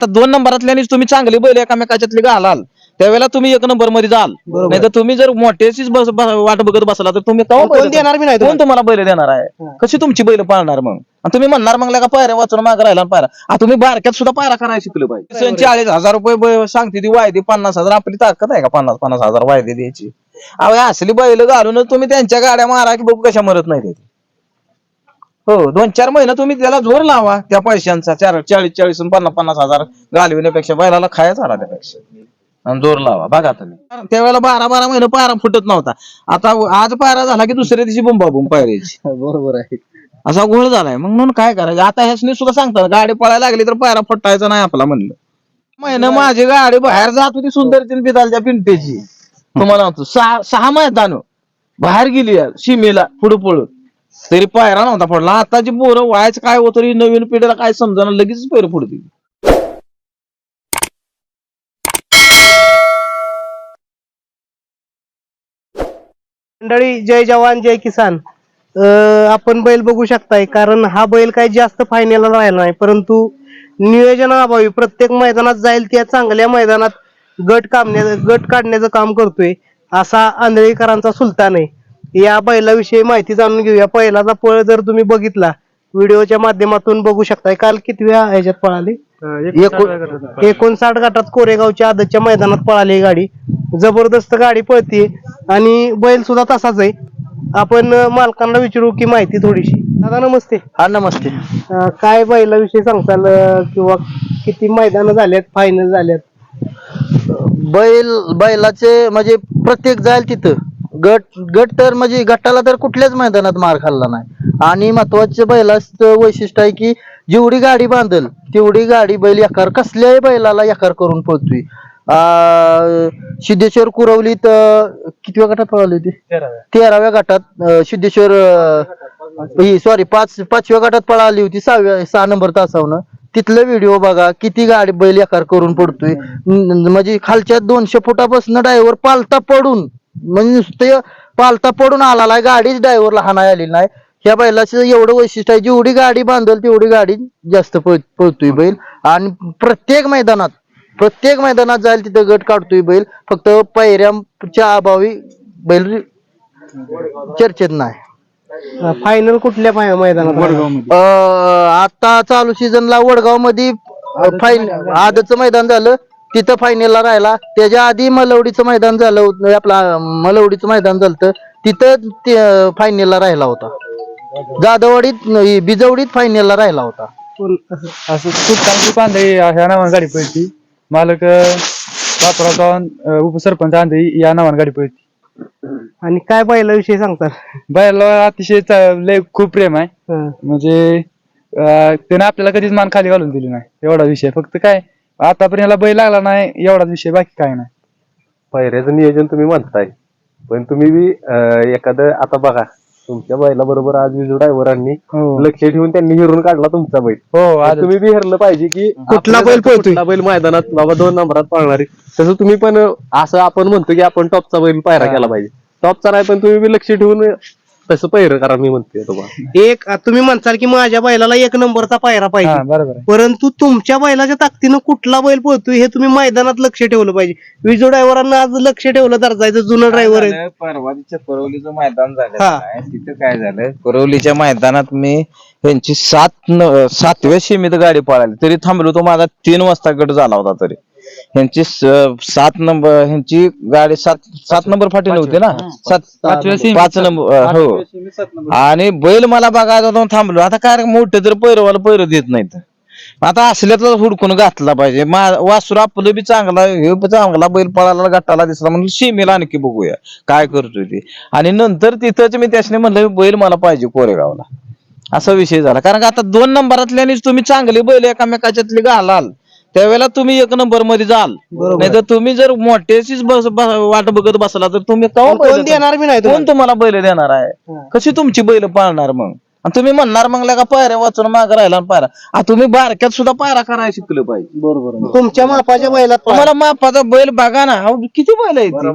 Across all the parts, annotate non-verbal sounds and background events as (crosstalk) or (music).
आता दोन नंबरातल्यानीच तुम्ही चांगली बैल एकामेकाच्यातली घालाल त्यावेळेला तुम्ही एक नंबरमध्ये जाल. बरोबर. नाही तर तुम्ही जर मोठ्याचीच बस वाट बघत बसला तर तुम्ही कोण देणार बी नाही कोण तुम्हाला. तुम्हाला बैल देणार आहे? कशी तुमची बैल पाळणार मग? आणि तुम्ही म्हणणार मग का पायऱ्या वाचून मागे राहिला पायरा. आ, तुम्ही बारक्यात सुद्धा पायरा करायला शिकले पाहिजे. सण चाळीस हजार रुपये बै- सांगते ती वायदे पन्नास हजार. आपली ताकद आहे का पन्नास पन्नास हजार वायदे द्यायची? अहो असली बैल घालून तुम्ही त्यांच्या गाड्या मारा की बघू कशा मरत नाही ते. हो दोन चार महिने तुम्ही त्याला जोर लावा त्या पैशांचा चार चाळीस चाळीस आणि पन्नास पन्नास हजार घालविण्यापेक्षा बैलाला खायचा आला त्यापेक्षा. आणि जोर लावा बघा तुम्ही. त्यावेळेला बारा बारा महिने पारा फुटत नव्हता. आता आज पारा झाला की दुसऱ्या दिवशी बुंबाबुंब पायऱ्याची. (laughs) बरोबर आहे. असा घोळ झालाय. मग म्हणून काय करायचं? आता ह्यासनी सुद्धा सांगतात गाडी पळायला लागली तर पायरा फुटायचा नाही आपला म्हणलं. महिना माझी गाडी बाहेर जात होती सुंदर बिदालच्या पिंटेची. तुम्हाला म्हणतो सहा सहा मैदान बाहेर गेली सीमेला पुढे पळून तरी पायरा नव्हता पडला. आताची पोरं व्हायचं काय होतं रे, नवीन पिढीला काय समजा लगेच पैर पुढे मंडळी जय जवान जय किसान. अं, आपण बैल बघू शकताय कारण हा बैल काही जास्त फायनल राहिला नाही. परंतु नियोजनाअभावी प्रत्येक मैदानात जाईल त्या चांगल्या मैदानात गट काढण्या गट काढण्याचं काम करतोय असा आंधळीकरांचा सुलतान आहे. या बैलाविषयी माहिती जाणून घेऊया. पहिलाचा पळ जर तुम्ही बघितला व्हिडिओच्या माध्यमातून बघू शकताय. काल कितव्या ह्याच्यात पळाली? एकूण- एकोणसाठ गटात कोरेगावच्या आदतच्या मैदानात पळाली ही गाडी. जबरदस्त गाडी पळते आणि बैल सुद्धा तसाच आहे. आपण अं, मालकांना विचारू की माहिती थोडीशी. दादा नमस्ते. हा नमस्ते. अं, काय बैलाविषयी सांगताल अं, किंवा किती मैदान झाल्यात फायनल झाल्यात? बैल बैलाचे म्हणजे प्रत्येक जाईल तिथं. गट गट तर म्हणजे गटाला तर कुठल्याच मैदानात मार खाल्ला नाही. आणि महत्त्वाचे बैलाचं वैशिष्ट्य आहे की जेवढी गाडी बांधल तेवढी गाडी बैल एकार कसल्याही बैलाला एकार करून आ, सिद्धेश्वर कुरवलीत अं, कितव्या गटात पळाली होती? तेराव्या. गटात सिद्धेश्वर सॉरी पाच पाचव्या गटात पळाली होती सहाव्या सहा नंबर तासावनं तिथलं व्हिडिओ बघा किती गाडी बैल एकार करून पडतोय. म्हणजे खालच्या दोनशे फुटापासून ड्रायव्हर पालता पडून म्हणजे नुसते पालता पडून आला गाडीच ड्रायव्हरला हाणाय आलेली नाही. ह्या बैलाचं एवढं वैशिष्ट्य आहे जेवढी गाडी बांधल तेवढी गाडी जास्त पळ पळतोय बैल. आणि प्रत्येक मैदानात प्रत्येक मैदानात जाईल तिथं गट काढतोय बैल. फक्त पैऱ्याच्या अभावी बैल चर्चेत नाही. फायनल कुठल्या मैदानात अं, आता चालू सीझनला वडगावमध्ये फाईन आदचं मैदान झालं. तिथं फायनलला राहिला. त्याच्या आधी मलवडीचं मैदान झालं होतं आपला मलवडीचं मैदान झालं तिथं फायनलला राहिला होता. जाधववाडीत नाही, बिजवडीत फायनलला राहिला होता. असं खूप चांगली पांढरी ह्या नावाने गाडी पळती. मालक बापराव चव्हाण अं, उपसरपंच आंधळी या नावाने गाडी पळती. आणि काय बैलाविषयी सांगताल? बायला अतिशय चा- लय खूप प्रेम आहे. म्हणजे अं, त्याने आपल्याला कधीच मान खाली घालून दिली नाही. एवढा विषय. फक्त काय आतापर्यंत याला बैल लागला नाही एवढाच विषय बाकी काय नाही. पायऱ्याचं नियोजन तुम्ही म्हणताय. पण तुम्ही बी अं, एखादं आता बघा तुमच्या बैला बरोबर आज विजू ड्रायव्हरांनी हो. लक्ष ठेवून त्यांनी हिरून काढला तुमचा बैल. हो आज तुम्ही बी हरलं पाहिजे की कुठला बैल पळतोय? कुठला बैल मैदानात बाबा दोन नंबरात पाळणार. तसं तुम्ही पण असं आपण म्हणतो की आपण टॉपचा बैल पायरा केला पाहिजे. टॉपचा नाही पण तुम्ही बी लक्ष ठेवून तसं पैर करा मी तुम्हाला एक तुम्ही म्हणताल की माझ्या बैलाला एक नंबरचा पायरा हा पाहिजे बरोबर आहे. परंतु तुमच्या बैलाच्या ताकदीनं कुठला बैल पळतोय हे तुम्ही मैदानात लक्ष ठेवलं पाहिजे. विजू ड्रायव्हरांना आज लक्ष ठेवलं तर जायचं जुनं ड्रायव्हर आहे. परवाच्या करवलीचं मैदान झालं. हा. काय, तिथं काय झालं? करवलीच्या मैदानात मी यांची सात न- सातव्या सीमेत गाडी पळाली. तरी थांबलो तो माझा तीन वाजता गट झाला होता तरी. ह्यांची स- सात नंबर ह्यांची गाडी सात सात नंबर फाटी नव्हती ना? सात पाचव्या सीमेत पाच नंबर अं, हो. आणि बैल मला बघायचा म्हणून थांबलो. आता काय मोठे तर पैरवाला पैर देत नाहीत. आता असल्यातला हुडकून घातला पाहिजे. मा- वासुर आपलं बी चांगला हे बी चांगला बैल पळाला गटाला दिसला म्हणून सीमेला आणखी बघूया. काय करतोय ते. आणि नंतर तिथंच मी त्याने म्हणलं बैल मला पाहिजे कोरेगावला. असा विषय झाला. कारण का आता दोन नंबरातल्यानीच तुम्ही चांगली बैल एकामेकाच्यातली घालाल. त्यावेळेला तुम्ही एक नंबरमध्ये जाल. नाही तर तुम्ही जर मोठ्याचीच बस वाट बघत बसला तर तुम्ही केव्हा बैल कोण देणार? बी नाही कोण तुम्हाला. तुम्हाला बैल देणार आहे? कशी तुमची बैल पाळणार मग? आणि तुम्ही म्हणणार मग का पायऱ्या वाचून माग राहिला आणि पायरा आ, तुम्ही बारक्यात सुद्धा पायरा करायला शिकलं पाहिजे. बरोबर तुमच्या मापाच्या बैलात तुम्हाला मापाचा बैल बघा ना. अहो, किती बैल आहेत ते?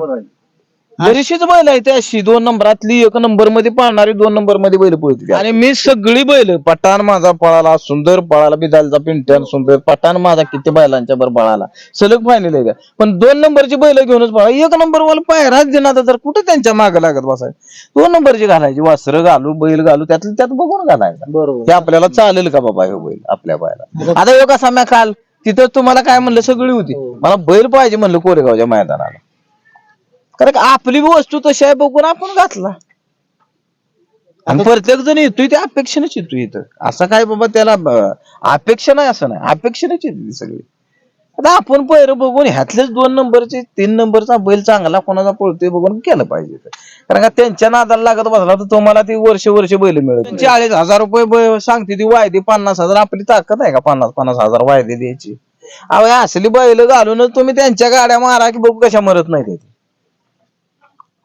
बरीचशीच बैल आहे अशी दोन नंबरातली एक नंबरमध्ये पाळणारी दोन नंबरमध्ये बैल पळते आणि मी सगळी बैल पठाण माझा पळाला सुंदर पळाला बिदालचा पिंट्यान सुंदर पठाण माझा किती बैलांच्या बरोबर पळाला. सलग फायनल आहे त्या. पण दोन नंबरची बैल घेऊनच पळा. एक नंबर वाला पायराच देणार तर कुठे त्यांच्या मागे लागत बसायचं? दोन नंबरची घालायची वासरं घालू बैल घालू त्यातलं त्यात बघून घालायचं. बरोबर. ते आपल्याला चालेल का बाबा हे बैल आपल्या बायला आता यो कसा म्या काल तिथं तुम्हाला काय म्हणलं सगळी होती. मला बैल पाहिजे म्हणलं कोरेगावच्या मैदानाला. कारण का आपली बी वस्तू तशी आहे बघून आपण घातला. आणि प्रत्येक जण येतोय ते अपेक्षेनेच येतोय इथं. असं काय बाबा त्याला ब- अपेक्षा नाही असं नाही. अपेक्षेनेच येते ती सगळी. आता आपण पैर बघून ह्यातलेच दोन नंबरचे तीन नंबरचा बैल चांगला कोणाचा पळतोय बघून केलं पाहिजे. कारण का त्यांच्या नादाला लागत बसला तर तुम्हाला ती वर्ष वर्ष बैल मिळत चाळीस हजार रुपये ब- सांगते ती वायदे पन्नास हजार. आपली ताकद आहे का पन्नास पन्नास हजार वायदे द्यायची? अहो हे असली बैल घालूनच तुम्ही त्यांच्या गाड्या मारा की बघू कशा मरत नाही ते.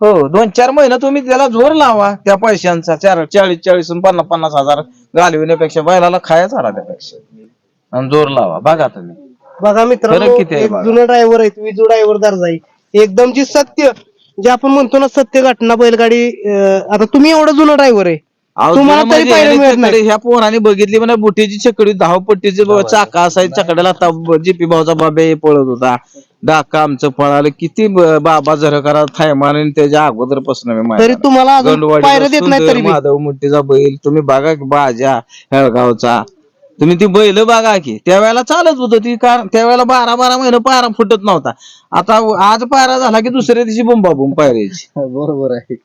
हो दोन चार महिने तुम्ही त्याला जोर लावा त्या पैशांचा. चार चाळीस चाळीस आणि पन्नास पन्नास हजार घालविण्यापेक्षा बैलाला खायचा आला त्यापेक्षा. आणि जोर लावा. बघा तुम्ही. बघा मित्रांनो फरक किती आहे एक बघा. जुनं ड्रायव्हर आहे विजू ड्रायव्हर दर्जा आहे एकदम जी सत्य जे आपण म्हणतो ना सत्य घटना बैलगाडी अं, आता तुम्ही एवढं जुनं ड्रायव्हर आहे. अहो, तुम्हाला जुनं तरी म्हणजे पाहायला याने मिळत नाही. चकडे ह्या पोराने बघितली म्हणा बुटीची चकडी धावपट्टीचे ब- चाका असायची चकड्याला जीपी भाऊचा बाबे हे पळत होता. डाका आमचं पळालं किती ब- बाबा झरकरा थायमान आणि त्याच्या अगोदरपासून मी तरी. तुम्हाला अजून गंडवाडीचा पायऱ्या देत नाही सुंदर तरी बी. माधव मुठीचा बैल. तुम्ही बघा की बाजा हेळगावचा. तुम्ही ती बैल बघा की. त्यावेळेला चालत होतं ती कारण त्यावेळेला बारा बारा महिने पायरा फुटत नव्हता. आता आज पायरा झाला की दुसऱ्या दिवशी बुंबाबुंब पायऱ्याची. (laughs) बरोबर आहे.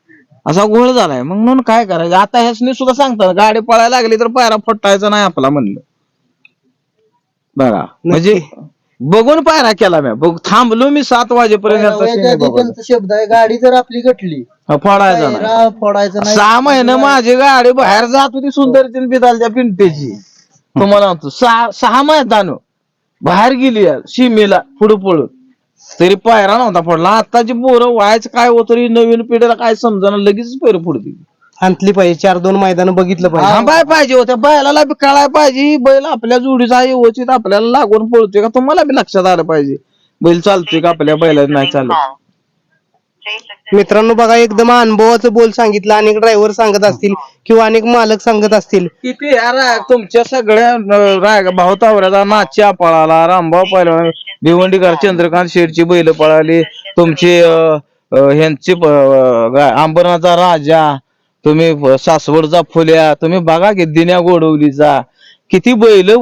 असा घोळ झालाय. मग म्हणून काय करायचं? आता ह्यासनी सुद्धा सांगतात गाडी पळायला लागली तर पायरा फुटायचा नाही आपला म्हणलं. बघा. म्हणजे बघून पायरा केला मी बघ थांबलो मी सात वाजेपर्यंत. त्यांचा शब्द आहे गाडी जर आपली गटली. हा, फोडायचा नाही पायरा फोडायचा नाही. सहा महिने माझी गाडी बाहेर जात होती सुंदर बिदालच्या पिंटेची. तुम्हाला म्हणतो सहा सहा मैदान बाहेर गेली यार, सीमेला पुढे पळून. तरी पायरा नव्हता पडला. आताची पोरं व्हायचं काय होतं रे, नवीन पिढीला काय समजा लगेच पैर पुढे आणली पाहिजे. चार दोन मैदान बघितलं पाहिजे. थांबाय पाहिजे होत्या बैलाला बी कळाय पाहिजे. बैल आपल्या जोडीचा आहे व्यवस्थित आपल्याला लागून पळतोय का? तुम्हाला बी लक्षात आलं पाहिजे. बैल चालतोय का आपल्या बैलात नाही चालत? मित्रांनो बघा एकदम अनुभवाचं बोल सांगितलं. अनेक ड्रायव्हर सांगत असतील किंवा अनेक मालक सांगत असतील. किती यार तुमच्या सगळ्या अं, राग भाऊ तावऱ्याचा नाच्या पळाला रामभाऊ पळाला भिवंडीकर चंद्रकांत शेठची बैल पळाली. तुमची अं, अं, ह्यांची प- अं, गा- अंबरनाथचा राजा. तुम्ही सासवडचा फुल्या तुम्ही बघा की दिन्या गोडवलीचा. किती बैल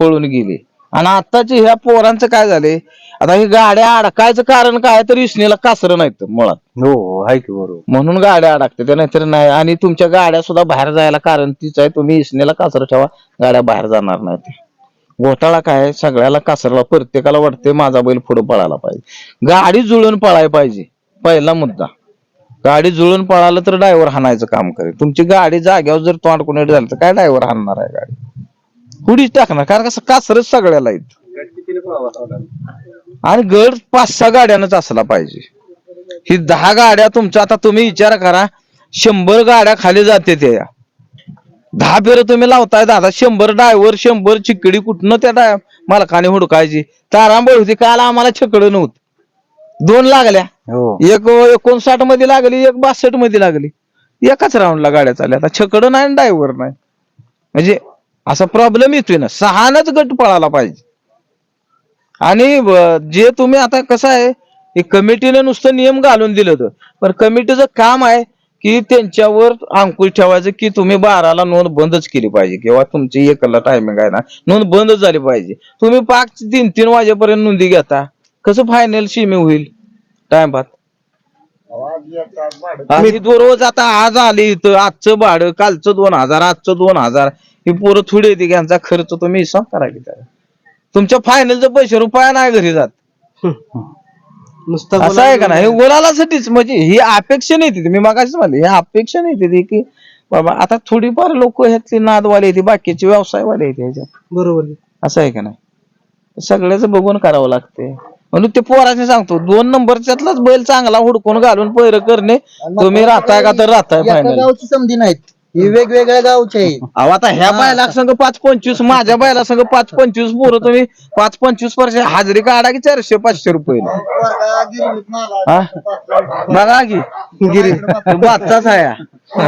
पळून गेली. आणि आताचे ह्या पोरांचं काय झालंय? आता ही गाड्या अडकायचं कारण काय तर इसणीला कासरं नाहीत मुळात. हो आहे की बरोबर. म्हणून गाड्या अडकते त्या नाहीतर नाही. आणि तुमच्या गाड्या सुद्धा बाहेर जायला कारण तीच आहे तुम्ही इसनेला कासर ठेवा गाड्या बाहेर जाणार नाही घोटाळा काय? सगळ्याला कासरला प्रत्येकाला वाटते माझा बैल पुढे पळायला पाहिजे. गाडी जुळून पळायला पाहिजे. पहिला मुद्दा. गाडी जुळून पळालं तर ड्रायव्हर हाणायचं काम करेल. तुमची गाडी जाग्यावर जर तोंड कोणी झालं तर काय ड्रायव्हर हाणणार आहे गाडी? पुढीच टाकणार कारण कसं कासरच सगळ्याला येत आणि गड पाच सहा गाड्यानंच असला पाहिजे. ही दहा गाड्या तुमच्या आता तुम्ही विचार करा शंभर गाड्या खाली जाते त्या. दहा फेर तुम्ही लावताय दादा शंभर डायव्हर शंभर चिकडी कुठनं त्या डाय मालकाने हुडकायची. तारांबळ होती काल आम्हाला छकड नव्हतं. दोन लागल्या. हो. एक एकोणसाठमध्ये लागली एक बासष्टमध्ये लागली. एकाच राऊंडला गाड्या चालल्या. आता छकड नाही डायव्हर नाही. म्हणजे असा प्रॉब्लेम येतोय ना. सहानच गट पळाला पाहिजे. आणि जे तुम्ही आता कसं आहे हे कमिटीने नुसतं नियम घालून दिलं होतं. पण कमिटीचं काम आहे की त्यांच्यावर अंकुश ठेवायचं की तुम्ही बाराला नोंद बंदच केली पाहिजे. किंवा तुमची एकला टायमिंग आहे ना नोंद बंदच झाली पाहिजे. तुम्ही पाच तीन तीन वाजेपर्यंत नोंदी घेता. कसं फायनल शिमी होईल? टाइमात आणि दररोज आता आज आली इथं आजचं भाडं कालचं दोन हजार आजचं दोन हजार. ही पोरं थोडी येते यांचा खर्च तुम्ही हिसाब करा की त्याला. तुमच्या फायनलचं पैसे रुपया नाही घरी जात. नुसतं असं आहे का नाही? हे गुलालासाठीच म्हणजे ही अपेक्षा नाही तिथे. मी मागाशीच म्हणले ही अपेक्षा नाही तिथे की बाबा आता थोडीफार लोक ह्यातली नादवाले येते बाकीचे व्यवसायवाले येते ह्याच्यात. बरोबर आहे. असं आहे का नाही? सगळ्याच बघून करावं लागते म्हणून ते पोराने सांगतो दोन नंबरच्यातलाच बैल चांगला हुडकून घालून पैर करणे तुम्ही राहताय का तर राहताय एका फायनल गावची समधी नाहीत ही वेगवेगळ्या गावचे. अहो आता ह्या बायला संघ पाच पंचवीस माझ्या बायला संघ पाच पंचवीस पोरं तुम्ही पाच पंचवीस वर्ष हाजरी काढा की चारशे पाचशे रुपये हा? बघा की गिरी बादचाच आहे हा. (laughs)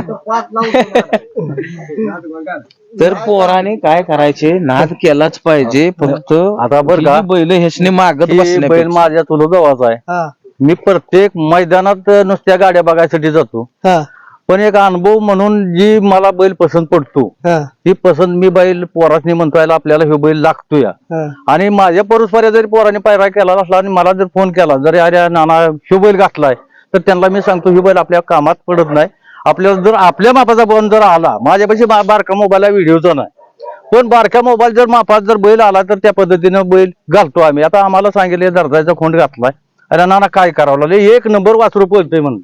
तर पोराने काय करायचे? नाद केलाच पाहिजे फक्त आता बरं का? ही बैल हेसने मागत ही बैल माझ्या चुलत गावाचा आहे. हा. मी प्रत्येक मैदानात नुसत्या गाड्या बघायसाठी जातो. हा. पण एक अनुभव म्हणून जी मला बैल पसंत पडतो हा. ही पसंत मी बैल पोरासनी म्हणतो याला आपल्याला हे बैल लागतो या हा. आणि माझ्या परस्पर जरी पोराने पायरा केला असला आणि मला जर फोन केला जरी अरे नाना ह्यो बैल घातलाय तर त्यांना मी सांगतो ही बैल आपल्या कामात पडत नाही. आपल्याला जर आपल्या मापाचा बन जर आला माझ्यापाशी बारका मोबाईल व्हिडिओचा नाही. पण बारक्या मोबाईल जर मापात जर बैल आला तर त्या पद्धतीनं बैल घालतो आम्ही. आता आम्हाला सांगितले दर्जाचा खोंड घातलाय. अरे नाना काय करावं लागलं? एक नंबर वासरू पळतोय म्हणून.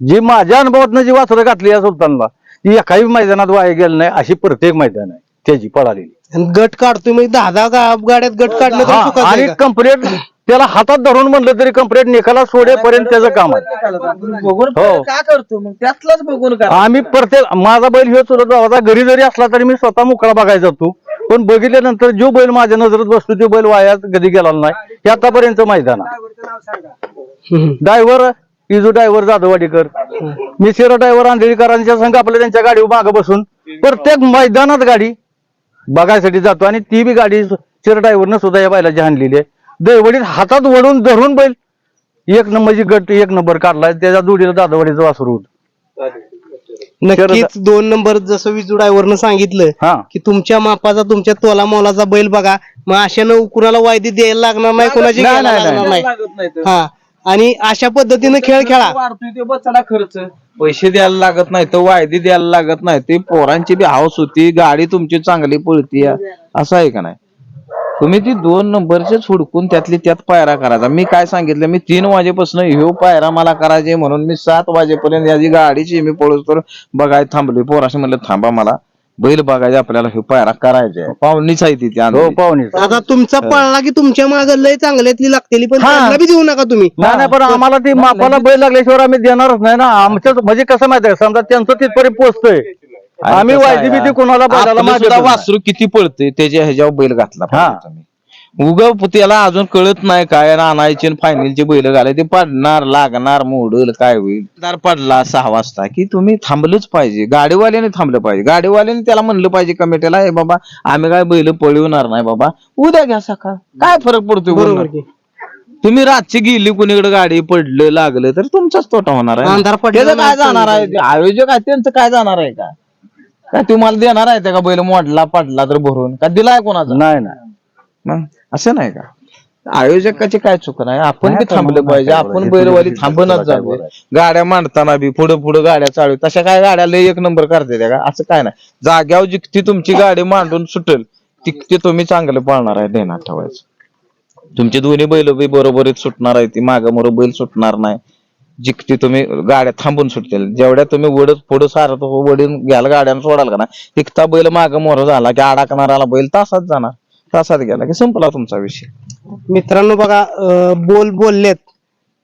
जी माझ्या अनुभवातनं जी वासरं घातली या सुलतानला ती एकाही मैदानात वाया गेलं नाही अशी प्रत्येक मैदान आहे. त्याची पळालेली. गट काढतोय म्हणजे दहा दहा गा- गाड्यात गट काढलं तर चुकाचं आणि आहे का? कंप्लेंट त्याला हातात धरून म्हणलं तरी कंप्लेंट निकाला सोडेपर्यंत त्याचं काम आहे. बघून हो. काय करतो? मग त्यातलाच बघून करा. आम्ही प्रत्येक माझा बैल ह्यो चुलत भावाचा घरी जरी असला तरी मी स्वतः मोकळा बघायला जातो पण बघितल्यानंतर जो बैल माझ्या नजरेत बसतो तो बैल वायात कधी गेला नाही. हे आतापर्यंत मैदान. Driver इजू driver जाधववाडीकर. मी शिरो ड्रायव्हर आंधळीकरांच्या संघ आपल्या त्यांच्या गाडीवर मागं बसून प्रत्येक मैदानात गाडी बघायसाठी जातो आणि ती बी गाडी शिरो ड्रायव्हरनं सुद्धा या बैलाची आणलेली आहे. दैवडीत हातात वडून धरून बैल. एक नंबरची गट एक नंबर काढलाय त्याच्या जोडीला दादवाडीचं वासरू होतं. नक्कीच दोन नंबर जसं विजू ड्रायव्हरनं सांगितलं हा. की तुमच्या मापाचा तुमच्या तोला मोलाचा बैल बघा. मग अशानं कुणाला वायदी द्यायला लागणार नाही कोणाची नाही, घ्यायला नाही, लागणार नाही. लागत नाही. तर. हा. आणि अशा पद्धतीनं खेळ खेळा. वाढतोय ते बचाडा खर्च. पैसे द्यायला लागत नाही तर वायदी द्यायला लागत नाही. ते पोरांची बी हाऊस होती गाडी तुमची चांगली पळती असं आहे का नाही? तुम्ही ती दोन नंबरचे हुडकून त्यातली त्यात पायरा करायचा. मी काय सांगितलं? मी तीन वाजेपासून ह्यो पायरा मला करायचे म्हणून मी सात वाजेपर्यंत याची गाडीची मी पळस तर बघाय थांबलोय. पोराशी म्हणलं थांबा मला. बैल बघायचे आपल्याला हे पायरा करायचे पाहुणीच आहे ती त्या हो पाहुणे आता तुमचा पळला की तुमच्या माग लय चांगल्यातली लागतेली पण हा. त्यांना बी देऊ नका तुम्ही. नाही नाही पण आम्हाला ती मापाला बैल लागल्याशिवाय आम्ही देणारच नाही ना. आमच्या म्हणजे कसं माहिती आहे समजा त्यांचं तिथपर्यंत पोहोचतोय. आम्ही वायदी बिदी कोणाला आपलं मागत सुद्धा. वासरू किती पळते त्याच्या ह्याच्यावर बैल घातला हा. पाहिजे तुम्ही. उग त्याला अजून कळत नाही काय आणायचे फायनलचे बैल घालाय ते पडणार लागणार मोडल काय होईल? दार पडला सहा वाजता. की तुम्ही थांबलंच पाहिजे. गाडीवाल्याने थांबलं पाहिजे. गाडीवाल्याने त्याला म्हणलं पाहिजे कमिटीला हे बाबा आम्ही काय बैल पळवणार नाही बाबा. उद्या घ्या सकाळ. काय फरक पडतोय बरोबर? की. तुम्ही रातची गेली कुणीकडे गाडी पडलं लागलं तर तुमचाच तोटा होणार आहे अंधार पडलेला त्याचं काय नाही जाणार आहे? आयोजक आहे त्यांचं काय जाणार आहे का? काय तुम्हाला देणार आहे का बैल मोडला पडला तर भरून? का दिलाय कोणाचा? नाही नाही. मग असं नाही का? आयोजकाची काय चूक नाही. आपण बी थांबलं पाहिजे. आपण. बैलवाली थांबणच जावे? गाड्या मांडताना बी पुढे पुढे गाड्या चालू. तशा काय गाड्या लय एक नंबर करते त्या का? असं काय नाही. जाग्यावर जिकती तुमची गाडी मांडून सुटेल. तिकती तुम्ही चांगलं पाळणार आहे देणार ठेवायचं. तुमची दोन्ही बैल बी बरोबरीत सुटणार आहे ती माग मोर बैल सुटणार नाही. जिकती तुम्ही गाड्या थांबून सुटतील. जेवढ्या तुम्ही वडत पुढं सारत वडील घ्याल गाड्यानं सोडाल का ना तिकता बैल माग मोर झाला की अडकणाराला बैल तासात जाणार. तासात गेला की संपला तुमचा विषय. मित्रांनो बघा अं, बोल बोललेत.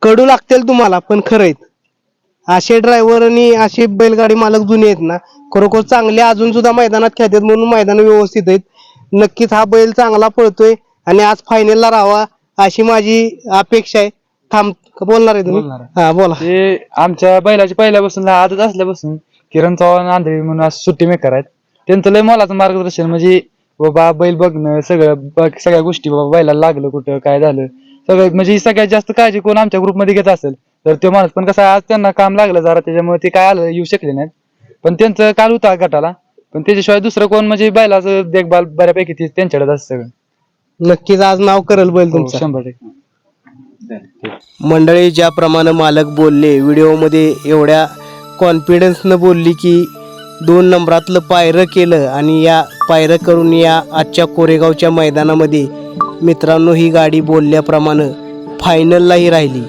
कडू लागतील तुम्हाला पण खरंय असे ड्रायव्हर आणि असे बैलगाडी मालक जुने आहेत ना खरोखर चांगले अजून सुद्धा मैदानात खेळतात म्हणून मैदान व्यवस्थित आहेत. नक्कीच हा बैल चांगला पळतोय आणि आज फायनलला राहावा अशी माझी अपेक्षा आहे. थांब बोलणार आहे तुम्ही? हा बोला. ते आमच्या बैलाच्या पहिल्यापासून आदत असल्यापासून किरण चव्हाण आंधळी म्हणून आज सुट्टी मेकर आहेत. त्यांचं लय मोलाचं मार्गदर्शन म्हणजे बाबा बैल बघणं सगळं बघ- सगळ्या गोष्टी बाबा बैलाला लागलं कुठं काय झालं. सगळं म्हणजे सगळ्यात जास्त काळजी कोण आमच्या ग्रुपमध्ये घेत असेल तर तो माणूस. पण कसं आहे, आज त्यांना काम लागलं जरा त्याच्यामुळे ते काय आलं येऊ शकले नाहीत. पण त्यांचं काल होता गटाला पण त्याच्याशिवाय दुसरं कोण म्हणजे बैलाचं देखभाल बऱ्यापैकी ते त्यांच्याकडेच असतं सगळं. नक्कीच आज नाव करेल बैल हो, तुमचं. शंभर टक्के. मंडळी ज्याप्रमाणे मालक बोलले व्हिडिओमध्ये एवढ्या कॉन्फिडन्सनं बोलली की दोन नंबरातलं पायरं केलं आणि या पायरं करून या आजच्या कोरेगावच्या मैदानामध्ये मित्रांनो ही गाडी बोलल्याप्रमाणे फायनललाही राहिली.